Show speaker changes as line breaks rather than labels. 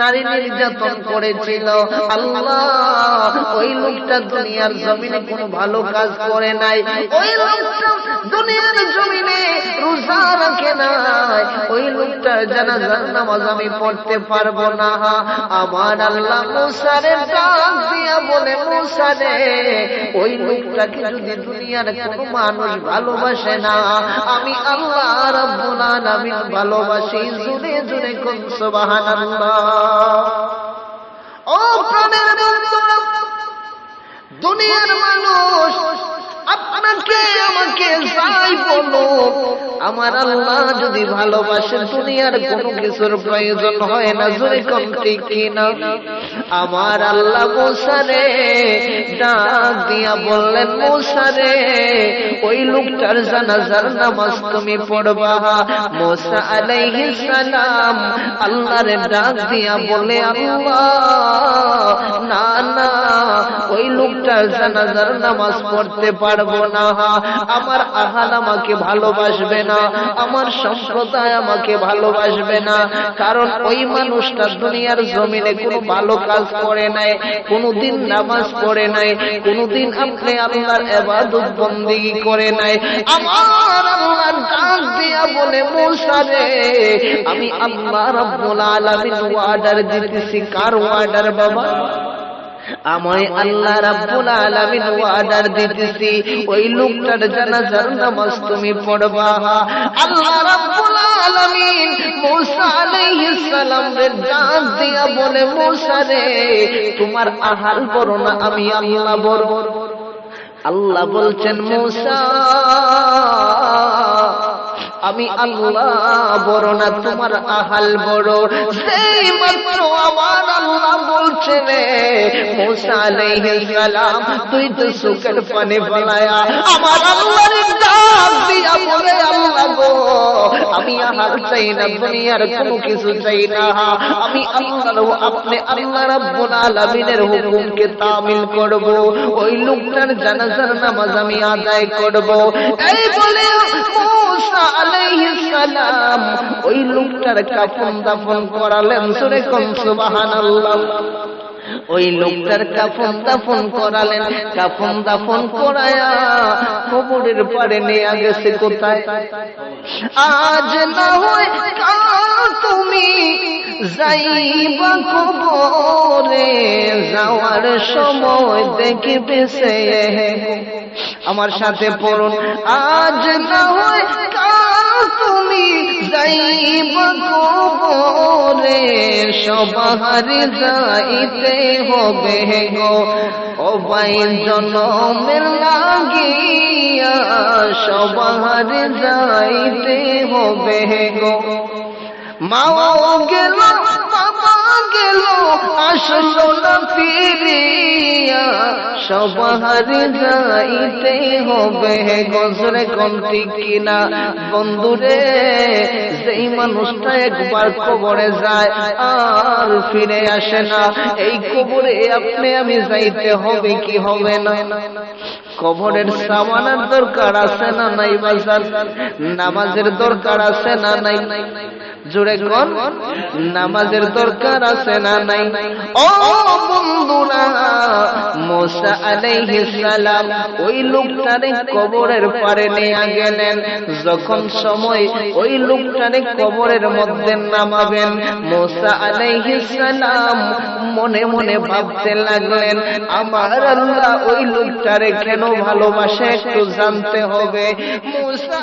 নারী নির্যাতন করেছিল। আল্লাহ, ওই লোকটা দুনিয়ার জমিনে কোনো ভালো কাজ করে নাই। ওই লোকটা দুনিয়ার জমিনে রোজা রাখে নাই। ওই লোকটার জানাজার নামাজ আমি পড়তে পারব না। আমার আল্লাহ মুসারে ডাক দিয়া বলে, মুসারে, ওই লোকটাকে যদি দুনিয়ার কোনো মানুষ ভালোবাসে না, আমি আল্লাহ রাব্বুল আলামিন ভালোবাসি। জুড়ে জুড়ে কোন সুবহানাল্লাহ। ও প্রাণের দুনিয়ার মানুষ আপনাকে আমাকে যাই আমার আল্লাহ যদি ভালোবাসে দুনিয়ার কোনো কিছুর প্রয়োজন হয় না জোরে কম ঠিক কিনা আমার আল্লাহ মোসারে ডাক দিয়া বললেন, মোসারে, ওই লোকটার জানাজার নামাজ তুমি পড়বা। মোসা আলাইহিস সালাম আল্লাহর ডাক দিয়া বলে, আল্লাহ, না লোকটার জানাজার নামাজ পড়তে পারব না। আমার আহাল আমাকে ভালোবাসবে না, আমার সম্প্রদায় আমাকে ভালোবাসবে না। কারণ ওই মানুষটা দুনিয়ার জমিনে কোনো ভালো কাজ করে নাই, কোনোদিন নামাজ পড়ে নাই, কোনোদিন আপনি আল্লাহর এবাদত বন্দিগি করে নাই। আমার আল্লাহ ডাক দিয়া বলে মুসারে আমি আল্লাহ রাব্বুল আলামিন ওয়ার্ডার দিতেছি। কার ওয়ার্ডার বাবা? আমায় আল্লাহ রাব্বুল আলামিন ওয়ার্ডার দিতেছি। ওই লোকটার জানাজার নামাজ তুমি পড়বা। আল্লাহ রাব্বুল আলামিন মূসা আলাইহিস সালাম রে ডাক দিয়া বলে মূসা রে তোমার আহাল বড় না আমি আল্লাহ বড় আল্লাহ বলছেন মূসা আমি আল্লাহ বড় না, তোমার আহাল বড়। সেই মাত্র আমার আল্লাহ বলছে রে, মোসা আলাইহিস সালাম, তুই তো সুকের পানে ফলায়া আমার আল্লাহর ডাক দিয়া বলে, আল্লাহ গো, আমি আহাল চাই না, দুনিয়ার কোনো কিছু চাই না। আমি আল্লাহ আপনি আল্লাহ রাব্বুল আলামিনের হুকুমকে তামিল করব। ওই লোকটার জানাজার নামাজ আমি আদায় করব। এই বলে ওই লোকটার দাফন করালেন সুরে ওই লোকটার দাফন করালেন দাফন করায়া কবরের পারে নিয়ে গেছে কোথায়? আজ না হয় তুমি যাইবা কবরে, যাওয়ার সময় দেখবে সে। আমার সাথে পড়ুন, আজ না হয় তুমি যাইবা কবরে সবার যাইতে হবে গো। ও ভাই, জনমের লাগিয়া সবার যাইতে হবে গো। মাও গেল, বাবা গেল, আসলো সবার যাইতে হবে, গজরে কন্টি কিনা। বন্ধুরে যেই মানুষটা একবার কবরে যায়, আর ফিরে আসে না। এই কবরে আপনি আমি যাইতে হবে কি হবে না? কবরের সামানের দরকার আছে না নাই বাজার নামাজের দরকার আছে না নাই? জোরে কোন, নামাজের দরকার আছে না নাই? ও বন্ধুরা মোসা আলাইহিস সালাম, ওই লোকটারে কবরের পারে নিয়ে গেলেন। যখন সময় ওই লোকটারে কবরের মধ্যে নামাবেন, মোসা আলাইহিসালাম মনে মনে ভাবতে লাগলেন, আমার আল্লাহ ওই লোকটারে কেন ভালোবাসে একটু জানতে হবে। মোসা